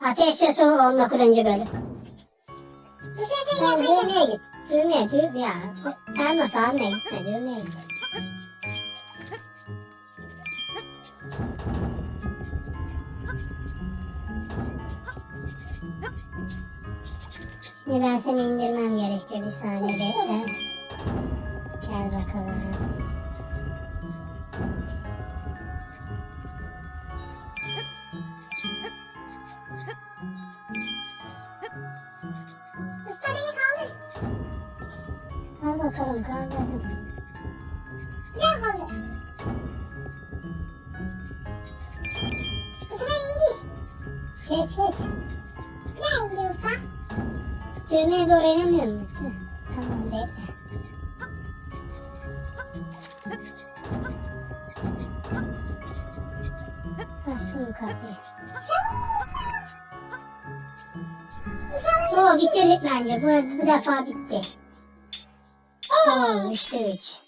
Ateş ve Su 19. bölüm. Bu sefer Sen yapacağım. düğmeye git. Düğmeye, düğmeye ya. Elmas almaya gitme, düğmeye git. Şimdi ben seni indirmem gerekiyor. Bir saniye bekle. Gel bakalım. Al bakalım kaldırdım. Güzel kaldır. Bu sefer indir. Geç geç. Bir daha indir usta. Düğmeye doğru inemiyor? Tüh, Tamam bekle. Bastım. İnşallah Oo bitti bence. Bu, bu defa bitti. Üçte üç.